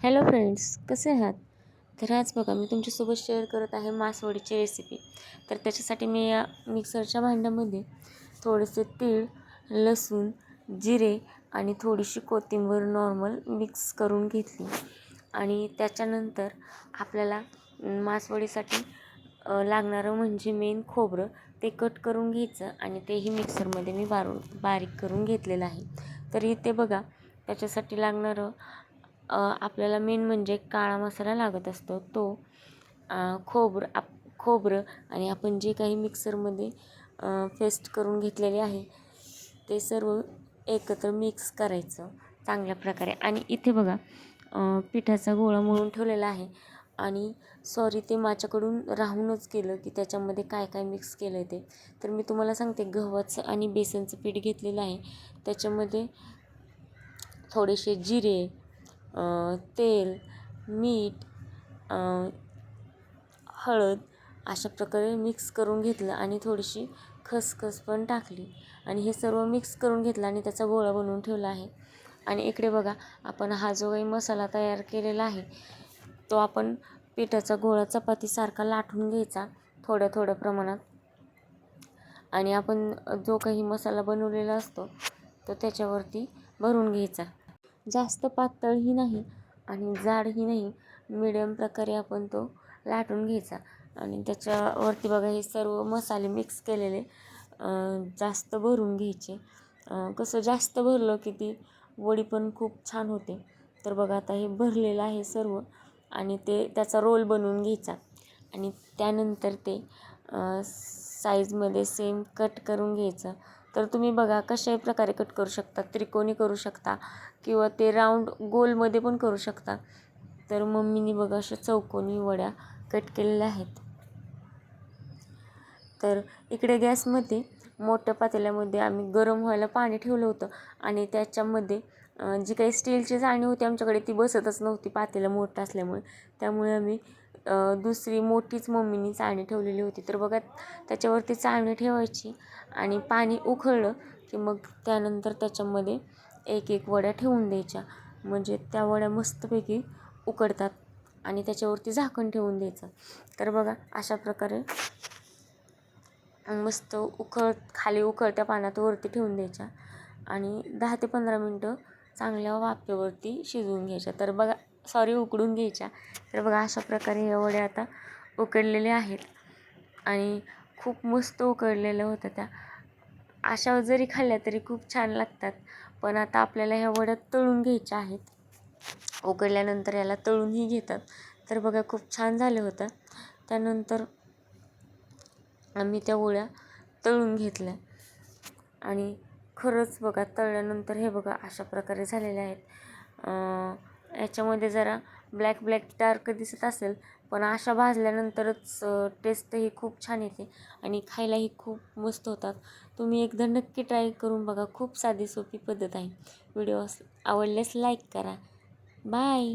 Hello friends कसे आहात? तर आज बघा मी तुमच्यासोबत शेअर करत आहे मासवडीची रेसिपी तर त्याच्यासाठी मी या मिक्सरच्या भांड्यामध्ये थोडेसे तीळ लसूण जिरे आणि थोडीशी कोथिंबीर नॉर्मल मिक्स करून घेतली. आणि त्याच्यानंतर आपल्याला मासवडीसाठी लागणारं म्हणजे मेन खोबरं ते कट करून घ्यायचं आणि तेही मिक्सरमध्ये मी बारून बारीक करून घेतलेलं आहे. तर इथे बघा त्याच्यासाठी लागणारं आपल्याला मेन म्हणजे काळा मसाला लागत असतो. तो खोबरं आप खोबरं आणि आपण जे काही मिक्सरमध्ये पेस्ट करून घेतलेले आहे ते सर्व एकत्र मिक्स करायचं चांगल्या प्रकारे. आणि इथे बघा पिठाचा गोळा मळून ठेवलेला आहे. आणि सॉरी ते माझ्याकडून राहूनच केलं की त्याच्यामध्ये काय काय मिक्स केलं आहे ते. तर मी तुम्हाला सांगते गव्हाचं आणि बेसनचं पीठ घेतलेलं आहे. त्याच्यामध्ये थोडेसे जिरे तेल मीठ हळद अशा प्रकारे मिक्स करून घेतलं आणि थोडीशी खसखस पण टाकली. आणि हे सर्व मिक्स करून घेतलं आणि त्याचा गोळा बनवून ठेवला आहे. आणि इकडे बघा आपण हा जो काही मसाला तयार केलेला आहे तो आपण पिठाचा गोळा चपातीसारखा लाटून घ्यायचा थोड्या थोड्या प्रमाणात. आणि आपण जो काही मसाला बनवलेला असतो तो त्याच्यावरती भरून घ्यायचा. जास्त पातळही नाही आणि जाडही नाही. मिडियम प्रकारे आपण तो लाटून घ्यायचा. आणि त्याच्यावरती बघा हे सर्व मसाले मिक्स केलेले जास्त भरून घ्यायचे. कसं जास्त भरलं की ती वडी पण खूप छान होते. तर बघा आता हे भरलेलं आहे सर्व आणि ते त्याचा रोल बनवून घ्यायचा. आणि त्यानंतर ते साईजमध्ये सेम कट करून घ्यायचं. तर तुम्ही बघा कशाही प्रकारे कट करू शकता त्रिकोणी करू शकता किंवा ते राऊंड गोलमध्ये पण करू शकता. तर मम्मीनी बघा अशा चौकोनी वड्या कट केलेल्या आहेत. तर इकडे गॅसमध्ये मोठ्या पातेल्यामध्ये आम्ही गरम व्हायला पाणी ठेवलं होतं आणि त्याच्यामध्ये जी काही स्टीलची जाणी होती आमच्याकडे ती बसतच नव्हती पातेलं मोठं असल्यामुळे. त्यामुळे आम्ही दुसरी मोठीच मम्मीनी चाळणी ठेवलेली होती. तर बघा त्याच्यावरती चाळणी ठेवायची आणि पाणी उकळलं की मग त्यानंतर त्याच्यामध्ये एक एक वड्या ठेवून द्यायच्या. म्हणजे त्या वड्या मस्तपैकी उकडतात आणि त्याच्यावरती झाकण ठेवून द्यायचं. तर बघा अशा प्रकारे मस्त उकळ खाली उकळत्या पाण्यात वरती ठेवून द्यायच्या आणि दहा ते पंधरा मिनटं चांगल्या वाफेवरती शिजवून घ्यायच्या. तर बघा सॉरी उकडून घ्यायच्या. तर बघा अशा प्रकारे ह्या वड्या आता उकडलेल्या आहेत. आणि खूप मस्त उकडलेल्या होत्या त्या. अशा जरी खाल्ल्या तरी खूप छान लागतात. पण आता आपल्याला ह्या वड्या तळून घ्यायच्या आहेत. उकडल्यानंतर याला तळूनही घेतात. तर बघा खूप छान झालं होतं त्यानंतर आम्ही त्या वड्या तळून घेतल्या. आणि खरंच बघा तळल्यानंतर हे बघा अशा प्रकारे झालेले आहेत. याच्यामध्ये जरा ब्लॅक ब्लॅक डार्क दिसत असेल पण अशा भाजल्यानंतरच टेस्टही खूप छान येते आणि खायलाही खूप मस्त होतात. तुम्ही एकदा नक्की ट्राय करून बघा खूप साधी सोपी पद्धत आहे. व्हिडिओ आवडल्यास लाईक करा. बाय